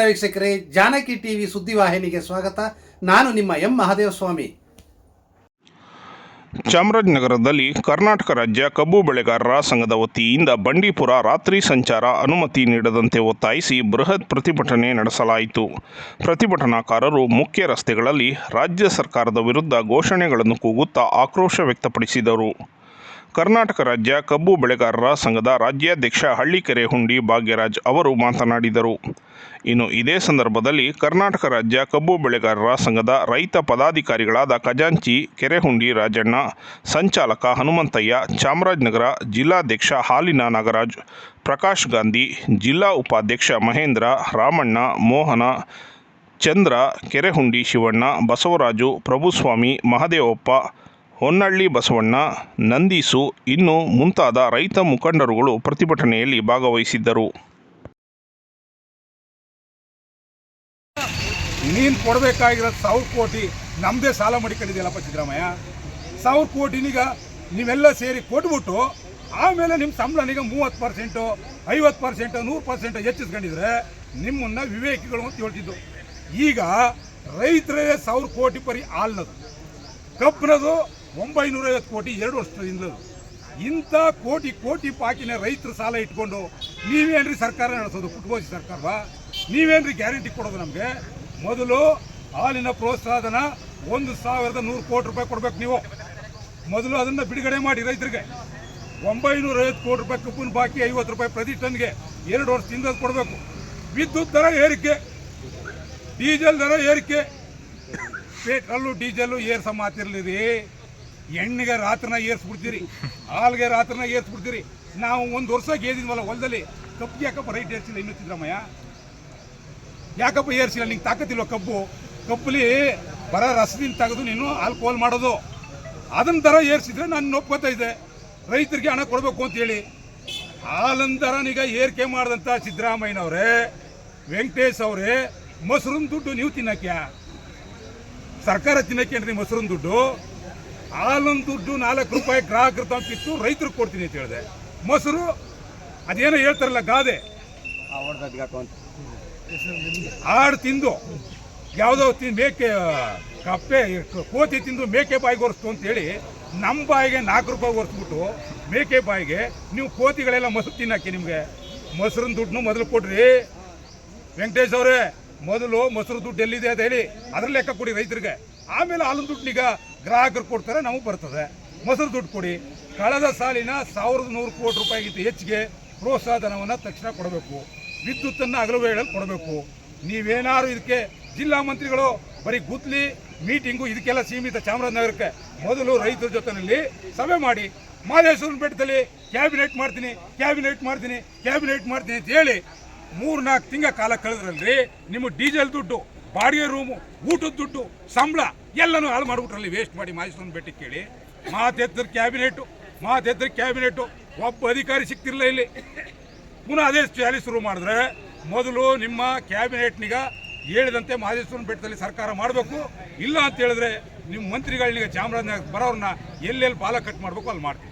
ವೀಕ್ಷಕರೇ, ಜಾನಕಿ ಟಿವಿ ಸುದ್ದಿವಾಹಿನಿಗೆ ಸ್ವಾಗತ. ನಾನು ನಿಮ್ಮ ಎಂ ಮಹಾದೇವಸ್ವಾಮಿ. ಚಾಮರಾಜನಗರದಲ್ಲಿ ಕರ್ನಾಟಕ ರಾಜ್ಯ ಕಬ್ಬು ಬೆಳೆಗಾರರ ಸಂಘದ ವತಿಯಿಂದ ಬಂಡೀಪುರ ರಾತ್ರಿ ಸಂಚಾರ ಅನುಮತಿ ನೀಡದಂತೆ ಒತ್ತಾಯಿಸಿ ಬೃಹತ್ ಪ್ರತಿಭಟನೆ ನಡೆಸಲಾಯಿತು. ಪ್ರತಿಭಟನಾಕಾರರು ಮುಖ್ಯ ರಸ್ತೆಗಳಲ್ಲಿ ರಾಜ್ಯ ಸರ್ಕಾರದ ವಿರುದ್ಧ ಘೋಷಣೆಗಳನ್ನು ಕೂಗುತ್ತಾ ಆಕ್ರೋಶ ವ್ಯಕ್ತಪಡಿಸಿದರು. ಕರ್ನಾಟಕ ರಾಜ್ಯ ಕಬ್ಬು ಬೆಳೆಗಾರರ ಸಂಘದ ರಾಜ್ಯಾಧ್ಯಕ್ಷ ಹಳ್ಳಿಕೆರೆ ಹುಂಡಿ ಭಾಗ್ಯರಾಜ್ ಅವರು ಮಾತನಾಡಿದರು. ಇನ್ನು ಇದೇ ಸಂದರ್ಭದಲ್ಲಿ ಕರ್ನಾಟಕ ರಾಜ್ಯ ಕಬ್ಬು ಬೆಳೆಗಾರರ ಸಂಘದ ರೈತ ಪದಾಧಿಕಾರಿಗಳಾದ ಖಜಾಂಚಿ, ಕೆರೆಹುಂಡಿ ರಾಜಣ್ಣ, ಸಂಚಾಲಕ ಹನುಮಂತಯ್ಯ, ಚಾಮರಾಜನಗರ ಜಿಲ್ಲಾಧ್ಯಕ್ಷ ಹಾಲಿನ ನಾಗರಾಜ್, ಪ್ರಕಾಶ್ ಗಾಂಧಿ, ಜಿಲ್ಲಾ ಉಪಾಧ್ಯಕ್ಷ ಮಹೇಂದ್ರ, ರಾಮಣ್ಣ, ಮೋಹನ, ಚಂದ್ರ, ಕೆರೆಹುಂಡಿ ಶಿವಣ್ಣ, ಬಸವರಾಜು, ಪ್ರಭುಸ್ವಾಮಿ, ಮಹದೇವಪ್ಪ ಹೊನ್ನಳ್ಳಿ ಬಸವಣ್ಣ, ನಂದೀಸು ಇನ್ನು ಮುಂತಾದ ರೈತ ಮುಖಂಡರುಗಳು ಪ್ರತಿಭಟನೆಯಲ್ಲಿ ಭಾಗವಹಿಸಿದ್ದರು. ನೀನು ಕೊಡಬೇಕಾಗಿರೋ ಸಾವಿರ ಕೋಟಿ ನಮ್ಮದೇ ಸಾಲ ಮಾಡಿಕೊಂಡಿದೆಯಲ್ಲಪ್ಪ ಸಿದ್ದರಾಮಯ್ಯ? ಸಾವಿರ ಕೋಟಿನೀಗ ನೀವೆಲ್ಲ ಸೇರಿ ಕೊಟ್ಬಿಟ್ಟು ಆಮೇಲೆ ನಿಮ್ಮ ಸಂಬಳನೀಗ ಮೂವತ್ತು ಪರ್ಸೆಂಟು ಐವತ್ತು ಪರ್ಸೆಂಟು ನೂರು ಪರ್ಸೆಂಟ್ ಹೆಚ್ಚಿಸ್ಕೊಂಡಿದ್ರೆ ನಿಮ್ಮನ್ನ ವಿವೇಕಿಗಳು ಅಂತ ಹೇಳ್ತಿದ್ದು. ಈಗ ರೈತರೇ ಸಾವಿರ ಕೋಟಿ ಪರಿ ಹಾಲ್ನದು. ಕಬ್ಬಿನದು ಒಂಬೈನೂರೈವತ್ತು ಕೋಟಿ ಎರಡು ವರ್ಷದಿಂದಲೂ ಇಂಥ ಕೋಟಿ ಕೋಟಿ ಪಾಕಿನ ರೈತರು ಸಾಲ ಇಟ್ಕೊಂಡು ನೀವೇನ್ರಿ ಸರ್ಕಾರ ನಡೆಸೋದು? ಕುಟುಂಬ ಸರ್ಕಾರವಾ? ನೀವೇನ್ರಿ ಗ್ಯಾರಂಟಿ ಕೊಡೋದು ನಮಗೆ? ಮೊದಲು ಹಾಲಿನ ಪ್ರೋತ್ಸಾಹನ ಒಂದು ಸಾವಿರದ ನೂರು ಕೋಟಿ ರೂಪಾಯಿ ಕೊಡ್ಬೇಕು ನೀವು. ಮೊದಲು ಅದನ್ನು ಬಿಡುಗಡೆ ಮಾಡಿ ರೈತರಿಗೆ. ಒಂಬೈನೂರ ಐವತ್ತು ಕೋಟಿ ರೂಪಾಯಿ ಕಬ್ಬಿನ ಬಾಕಿ ಐವತ್ತು ರೂಪಾಯಿ ಪ್ರತಿ ಟನ್ಗೆ ಎರಡು ವರ್ಷದಿಂದ ಕೊಡಬೇಕು. ವಿದ್ಯುತ್ ದರ ಏರಿಕೆ, ಡೀಸೆಲ್ ದರ ಏರಿಕೆ. ಪೆಟ್ರೋಲು, ಡೀಸೆಲು ಏರ್ಸ ಮಾತಿರ್ಲಿರಿ. ಎಣ್ಣೆಗೆ ರಾತ್ರಿನ ಏರ್ಸ್ಬಿಡ್ತೀರಿ, ಹಾಲ್ಗೆ ರಾತ್ರಿನ ಏರ್ಸ್ಬಿಡ್ತೀರಿ. ನಾವು ಒಂದು ವರ್ಷ ಗೇದಿದ್ವಲ್ಲ ಹೊಲದಲ್ಲಿ. ಕಬ್ಬು ಯಾಕಪ್ಪ ರೈಟ್ ಏರ್ಸಿಲ್ಲ ಇನ್ನು ಸಿದ್ದರಾಮಯ್ಯ? ಯಾಕಪ್ಪ ಏರ್ಸಿಲ್ಲ? ನಿಂಗೆ ತಾಕತ್ತಿಲ್ವ ಕಬ್ಬು? ಕಬ್ಬಲಿ ಬರ ರಸದಿಂದ ತೆಗೆದು ನೀನು ಆಲ್ಕೋಹಾಲ್ ಮಾಡೋದು. ಅದನ್ನ ದರ ಏರ್ಸಿದ್ರೆ ನಾನು ಒಪ್ಕೋತಾ ಇದ್ದೆ. ರೈತರಿಗೆ ಹಣ ಕೊಡಬೇಕು ಅಂತೇಳಿ ಹಾಲನ್ ದರನೀಗ ಏರಿಕೆ ಮಾಡಿದಂಥ ಸಿದ್ದರಾಮಯ್ಯನವರೇ, ವೆಂಕಟೇಶ್ ಅವರೇ, ಮೊಸರಿನ ದುಡ್ಡು ನೀವು ತಿನ್ನಕ್ಯಾ? ಸರ್ಕಾರ ತಿನ್ನಕ್ಕೇನ್ರಿ ಮೊಸರಿನ ದುಡ್ಡು? ಹಾಲೊಂದು ದುಡ್ಡು ನಾಲ್ಕು ರೂಪಾಯಿ ಗ್ರಾಹಕರು ತಂತಿತ್ತು ರೈತರಿಗೆ ಕೊಡ್ತೀನಿ ಅಂತ ಹೇಳಿದೆ. ಮೊಸರು, ಅದೇನೋ ಹೇಳ್ತಾರಲ್ಲ ಗಾದೆ. ಹಾಡು ತಿಂದು, ಯಾವುದೋ ತಿಂದು ಮೇಕೆ, ಕಪ್ಪೆ, ಕೋತಿ ತಿಂದು ಮೇಕೆ ಬಾಯಿಗೆ ಒರೆಸ್ತು ಅಂತೇಳಿ ನಮ್ಮ ಬಾಯಿಗೆ ನಾಲ್ಕು ರೂಪಾಯಿ ಒರೆಸ್ಬಿಟ್ಟು ಮೇಕೆ ಬಾಯಿಗೆ ನೀವು ಕೋತಿಗಳೆಲ್ಲ ಮೊಸರು ತಿನ್ನಾಕಿ ನಿಮಗೆ. ಮೊಸರಿನ ದುಡ್ಡನ್ನು ಮೊದಲು ಕೊಡ್ರಿ. ವೆಂಕಟೇಶ್ ಅವರೇ, ಮೊದಲು ಮೊಸರು ದುಡ್ಡು ಎಲ್ಲಿದೆ ಅಂತ ಹೇಳಿ ಅದ್ರ ಲೆಕ್ಕ ಕೊಡಿ ರೈತರಿಗೆ. ಆಮೇಲೆ ಹಾಲಿನ ಈಗ ಗ್ರಾಹಕರು ಕೊಡ್ತಾರೆ, ನಮಗೆ ಬರ್ತದೆ. ಮೊಸರು ದುಡ್ಡು ಕೊಡಿ. ಕಳೆದ ಸಾಲಿನ ಸಾವಿರದ ನೂರು ಕೋಟಿ ರೂಪಾಯಿಗಿಂತ ಹೆಚ್ಚಿಗೆ ಪ್ರೋತ್ಸಾಹಧನವನ್ನು ತಕ್ಷಣ ಕೊಡಬೇಕು. ವಿದ್ಯುತ್ತನ್ನು ಹಗಲು ವೇಳೆಯಲ್ಲಿ ಕೊಡಬೇಕು. ನೀವೇನಾದ್ರು ಇದಕ್ಕೆ ಜಿಲ್ಲಾ ಮಂತ್ರಿಗಳು, ಬರೀ ಗುದ್ಲಿ ಮೀಟಿಂಗು, ಇದಕ್ಕೆಲ್ಲ ಸೀಮಿತ ಚಾಮರಾಜನಗರಕ್ಕೆ ಮೊದಲು ರೈತರ ಜೊತೆಯಲ್ಲಿ ಸಭೆ ಮಾಡಿ, ಮಾದೇಶ್ವರನ ಬೆಟ್ಟದಲ್ಲಿ ಕ್ಯಾಬಿನೆಟ್ ಮಾಡ್ತೀನಿ ಕ್ಯಾಬಿನೆಟ್ ಮಾಡ್ತೀನಿ ಕ್ಯಾಬಿನೆಟ್ ಮಾಡ್ತೀನಿ ಅಂತ ಹೇಳಿ ಮೂರ್ನಾಲ್ಕು ತಿಂಗಳ ಕಾಲ ಕಳೆದ್ರಲ್ಲಿ ನಿಮ್ಮ ಡೀಸೆಲ್ ದುಡ್ಡು ಬಾಡಿಗೆ ರೂಮು ಊಟದ ದುಡ್ಡು, ಸಂಬಳ ಎಲ್ಲನೂ ಹಾಳು ಮಾಡಿಬಿಟ್ರಲ್ಲಿ ವೇಸ್ಟ್ ಮಾಡಿ ಮಾದೇಶ್ವರನ ಬೆಟ್ಟಕ್ಕೆ ಕೇಳಿ. ಮಾತೆದ್ರ ಕ್ಯಾಬಿನೆಟ್ಟು ಮಾತೆದ್ರ ಕ್ಯಾಬಿನೆಟ್ಟು ಒಬ್ಬ ಅಧಿಕಾರಿ ಸಿಗ್ತಿರಲಿಲ್ಲ ಇಲ್ಲಿ. ಪುನಃ ಅದೇ ಚಾಲಿ ಶುರು ಮಾಡಿದ್ರೆ ಮೊದಲು ನಿಮ್ಮ ಕ್ಯಾಬಿನೆಟ್ನಿಗ ಹೇಳಿದಂತೆ ಮಾದೇಶ್ವರನ ಬೆಟ್ಟದಲ್ಲಿ ಸರ್ಕಾರ ಮಾಡಬೇಕು. ಇಲ್ಲ ಅಂತ ಹೇಳಿದ್ರೆ ನಿಮ್ಮ ಮಂತ್ರಿಗಳಿಗೆ ಚಾಮರಾಜನಗರ ಬರೋರನ್ನ ಎಲ್ಲೆಲ್ಲಿ ಪಾಲ ಕಟ್ ಮಾಡಬೇಕು ಅಲ್ಲಿ ಮಾಡ್ತೀವಿ.